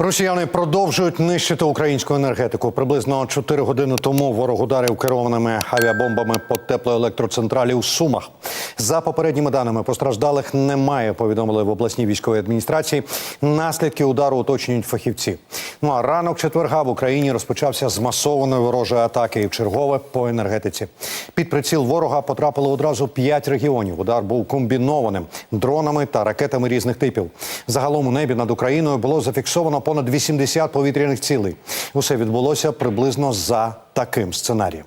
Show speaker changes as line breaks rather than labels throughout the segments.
Росіяни продовжують нищити українську енергетику. Приблизно 4 години тому ворог ударив керованими авіабомбами по теплоелектроцентралі у Сумах. За попередніми даними постраждалих немає. Повідомили в обласній військовій адміністрації. Наслідки удару уточнюють фахівці. Ну а ранок четверга в Україні розпочався з масованої ворожої атаки і в чергове по енергетиці. Під приціл ворога потрапило одразу п'ять регіонів. Удар був комбінованим дронами та ракетами різних типів. Загалом у небі над Україною було зафіксовано понад 80 повітряних цілей. Усе відбулося приблизно за таким сценарієм.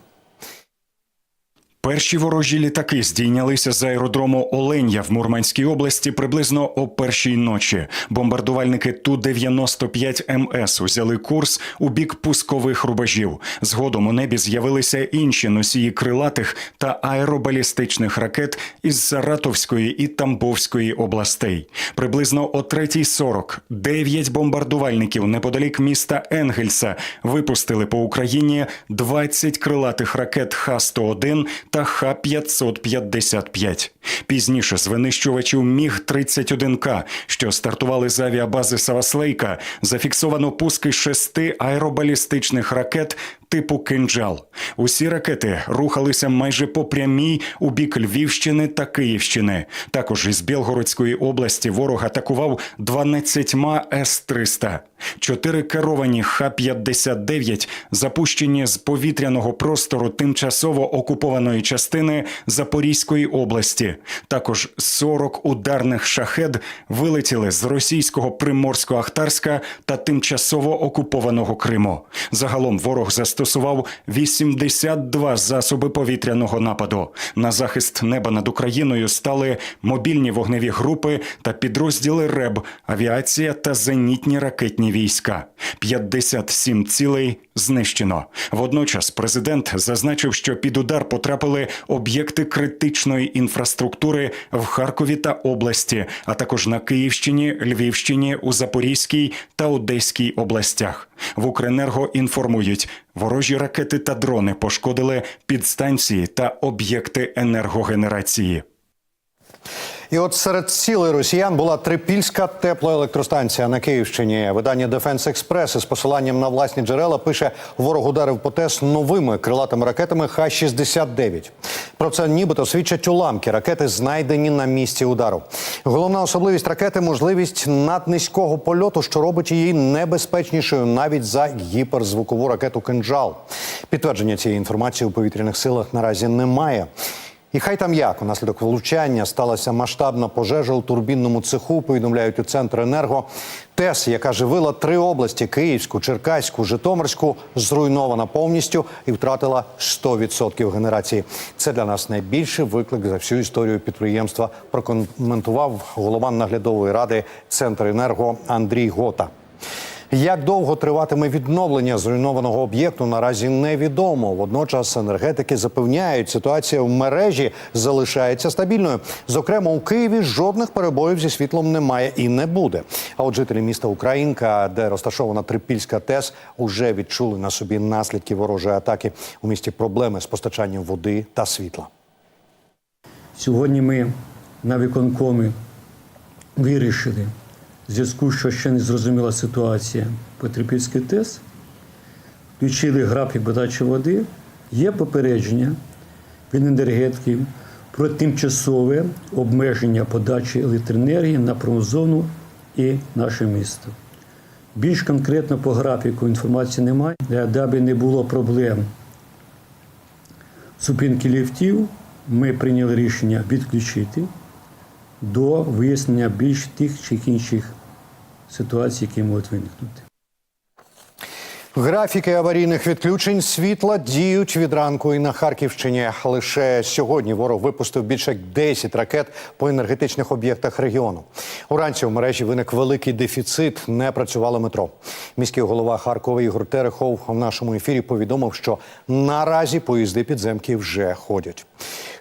Перші ворожі літаки здійнялися з аеродрому Оленя в Мурманській області приблизно о першій ночі. Бомбардувальники Ту-95 МС узяли курс у бік пускових рубежів. Згодом у небі з'явилися інші носії крилатих та аеробалістичних ракет із Саратовської і Тамбовської областей. Приблизно о 3.40 дев'ять бомбардувальників неподалік міста Енгельса випустили по Україні 20 крилатих ракет Х-101 та Х-555. Пізніше з винищувачів Міг-31К, що стартували з авіабази Саваслейка, зафіксовано пуски шести аеробалістичних ракет типу «Кинджал». Усі ракети рухалися майже по прямій у бік Львівщини та Київщини. Також із Білгородської області ворог атакував 12 С-300. Чотири керовані Х-59 запущені з повітряного простору тимчасово окупованої частини Запорізької області. Також 40 ударних шахед вилетіли з російського Приморсько-Ахтарська та тимчасово окупованого Криму. Загалом ворог застосував 82 засоби повітряного нападу. На захист неба над Україною стали мобільні вогневі групи та підрозділи РЕБ, авіація та зенітні ракетні війська. 57 цілей знищено. Водночас президент зазначив, що під удар потрапили об'єкти критичної інфраструктури в Харкові та області, а також на Київщині, Львівщині, у Запорізькій та Одеській областях. В Укренерго інформують, ворожі ракети та дрони пошкодили підстанції та об'єкти енергогенерації.
І от серед цілей росіян була трипільська теплоелектростанція на Київщині. Видання Дефенс Експрес із посиланням на власні джерела пише: ворог ударив по ТЕС новими крилатими ракетами Х-69. Про це нібито свідчать уламки. Ракети знайдені на місці удару. Головна особливість ракети можливість наднизького польоту, що робить її небезпечнішою навіть за гіперзвукову ракету «Кинджал». Підтвердження цієї інформації у повітряних силах наразі немає. І хай там як унаслідок влучання сталася масштабна пожежа у турбінному цеху. Повідомляють у центр енерго. ТЕС, яка живила три області: Київську, Черкаську, Житомирську, зруйнована повністю і втратила 100% генерації. Це для нас найбільший виклик за всю історію підприємства. Прокоментував голова наглядової ради Центр енерго Андрій Гота. Як довго триватиме відновлення зруйнованого об'єкту, наразі невідомо. Водночас енергетики запевняють, ситуація в мережі залишається стабільною. Зокрема, у Києві жодних перебоїв зі світлом немає і не буде. А от жителі міста Українка, де розташована Трипільська ТЕС, уже відчули на собі наслідки ворожої атаки у місті проблеми з постачанням води та світла.
Сьогодні ми на виконкомі вирішили, в зв'язку, що ще не зрозуміла ситуація. По Трипільській ТЕС, включили графік подачі води, є попередження від енергетиків про тимчасове обмеження подачі електроенергії на промзону і наше місто. Більш конкретно по графіку інформації немає, даби не було проблем зупинки ліфтів, ми прийняли рішення відключити до вияснення більш тих чи інших ситуацій, які можуть виникнути.
Графіки аварійних відключень світла діють від ранку і на Харківщині. Лише сьогодні ворог випустив більше як 10 ракет по енергетичних об'єктах регіону. Уранці у мережі виник великий дефіцит, не працювало метро. Міський голова Харкова Ігор Терехов в нашому ефірі повідомив, що наразі поїзди підземки вже ходять.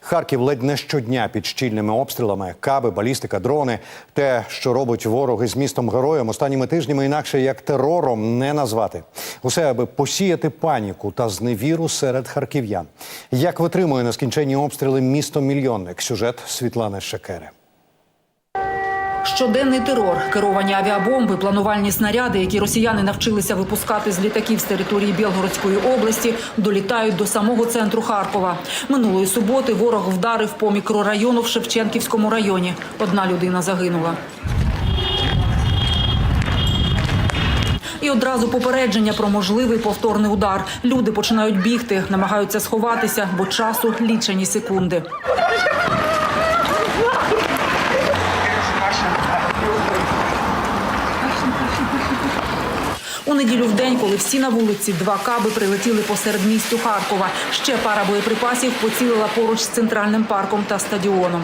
Харків ледь не щодня під щільними обстрілами, каби, балістика, дрони. Те, що робить вороги з містом героєм, останніми тижнями інакше як терором не назвати. Усе аби посіяти паніку та зневіру серед харків'ян. Як витримує нескінченні обстріли місто мільйонник? Сюжет Світлани Шекери.
Щоденний терор, керовані авіабомби, планувальні снаряди, які росіяни навчилися випускати з літаків з території Білгородської області, долітають до самого центру Харкова. Минулої суботи ворог вдарив по мікрорайону в Шевченківському районі. Одна людина загинула. І одразу попередження про можливий повторний удар. Люди починають бігти, намагаються сховатися, бо часу лічені секунди. Неділю в день, коли всі на вулиці, два каби прилетіли посеред місту Харкова. Ще пара боєприпасів поцілила поруч з центральним парком та стадіоном.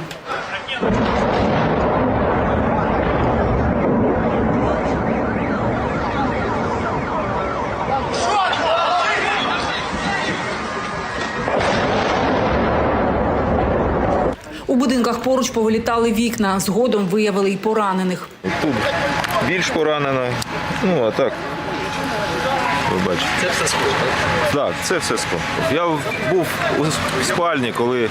У будинках поруч повилітали вікна. Згодом виявили й поранених.
Тут більш поранено. Ну, а так. Ви бачите. Це все скло, так? Так, це все скло. Я був у спальні, коли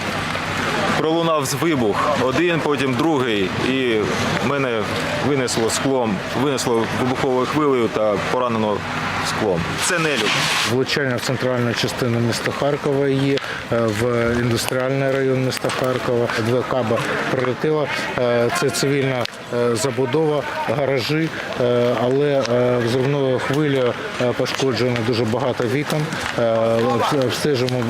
пролунав вибух. Один, потім другий, і мене винесло склом, винесло вибуховою хвилею та поранено склом. Це нелюб.
Влучання в центральну частину міста Харкова є, е, в індустріальний район міста Харкова. Два каба прилетіло. Е, Це цивільна забудова, гаражі, е, але е, взривною хвилею е, пошкоджено дуже багато вікон. Е, Обстежимо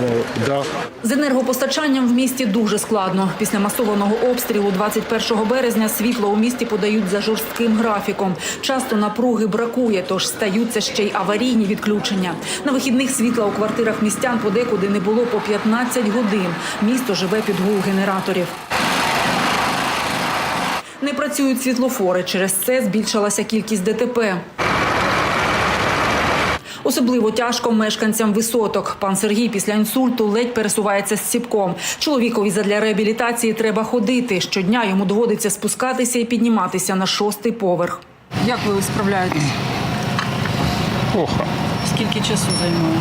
дах.
З енергопостачанням в місті дуже складно. Після масованого обстрілу 21 березня світло у місті подають за жорстким графіком. Часто напруги бракує, тож стаються ще й аварійні відключення. На вихідних світла у квартирах містян подекуди не було по 15 годин. Місто живе під гул генераторів. Працюють світлофори. Через це збільшилася кількість ДТП. Особливо тяжко мешканцям висоток. Пан Сергій після інсульту ледь пересувається з ціпком. Чоловікові задля реабілітації треба ходити. Щодня йому доводиться спускатися і підніматися на шостий поверх. Як ви справляєтесь?
Плохо.
Скільки часу займає?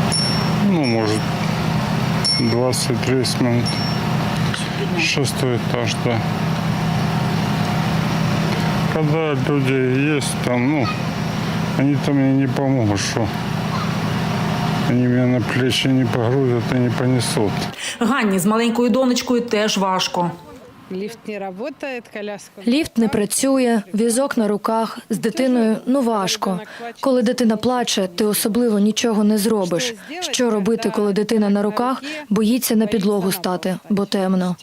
Ну, может, 20-30 минут. Шестой этаж, да. Когда люди есть там, ну, они-то мне не помогут, что они меня на плечи не погрузят и не понесут.
Ганні з маленькою донечкою теж важко.
Лифт не работает, коляска.
Ліфт не працює, візок на руках з дитиною ну важко. Коли дитина плаче, ти особливо нічого не зробиш. Що робити, коли дитина на руках боїться на підлогу стати, бо темно.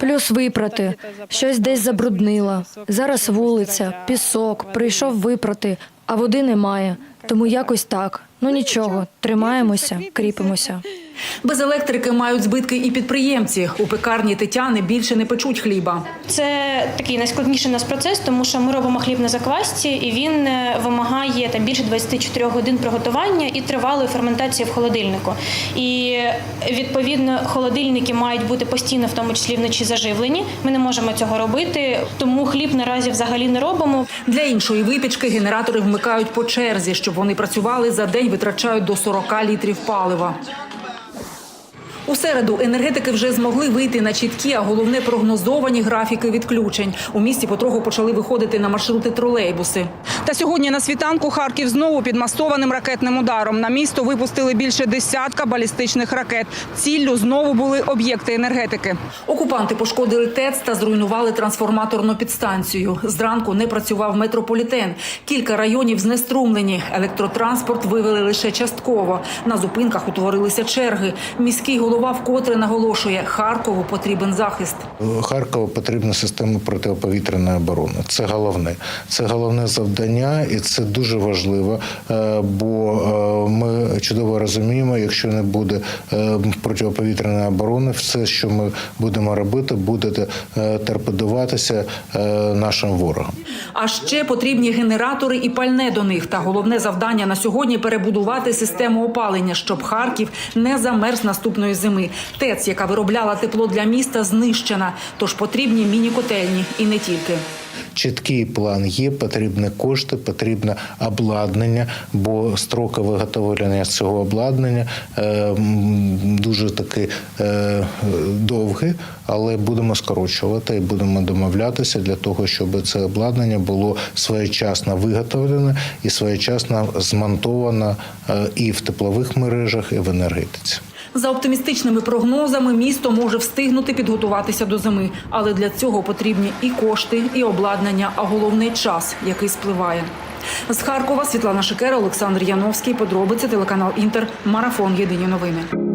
Плюс
випрати, щось десь забруднила. Зараз вулиця, пісок, прийшов випрати, а води немає. Тому якось так. Ну нічого, тримаємося, кріпимося.
Без електрики мають збитки і підприємці. У пекарні Тетяни більше не печуть хліба.
Це такий найскладніший у нас процес, тому що ми робимо хліб на заквасці, і він е, вимагає там більше 24 годин приготування і тривалої ферментації в холодильнику. І відповідно холодильники мають бути постійно, в тому числі вночі заживлені. Ми не можемо цього робити, тому хліб наразі взагалі не робимо.
Для іншої випічки генератори вмикають по черзі, щоб вони працювали за день, витрачають до 40 літрів палива. У середу енергетики вже змогли вийти на чіткі, а головне прогнозовані графіки відключень. У місті потроху почали виходити на маршрути тролейбуси.
Та сьогодні на світанку Харків знову під масованим ракетним ударом. На місто випустили більше десятка балістичних ракет. Ціллю знову були об'єкти енергетики.
Окупанти пошкодили ТЕЦ та зруйнували трансформаторну підстанцію. Зранку не працював метрополітен. Кілька районів знеструмлені. Електротранспорт вивели лише частково. На зупинках утворилися черги. Міський голова вкотре наголошує, Харкову потрібен захист.
Харкову потрібна система протиповітряної оборони. Це головне. Це головне завдання, і це дуже важливо, е, бо е, ми чудово розуміємо, якщо не буде е, протиповітряної оборони, все, що ми будемо робити, буде е, торпедуватися е, нашим ворогом.
А ще потрібні генератори і пальне до них. Та головне завдання на сьогодні перебудувати систему опалення, щоб Харків не замерз наступної зими. ТЕЦ, яка виробляла тепло для міста, знищена. Тож потрібні міні-котельні і не тільки.
чіткий план є, потрібні кошти, потрібне обладнання, бо строки виготовлення цього обладнання е, дуже таки е, довгі, але будемо скорочувати і будемо домовлятися для того, щоб це обладнання було своєчасно виготовлене і своєчасно змонтовано е, і в теплових мережах, і в енергетиці.
За оптимістичними прогнозами, місто може встигнути підготуватися до зими, але для цього потрібні і кошти, і обладнання, а головний час, який спливає. З Харкова Світлана Шикера, Олександр Яновський. Подробиці телеканал Інтер. Марафон. Єдині новини.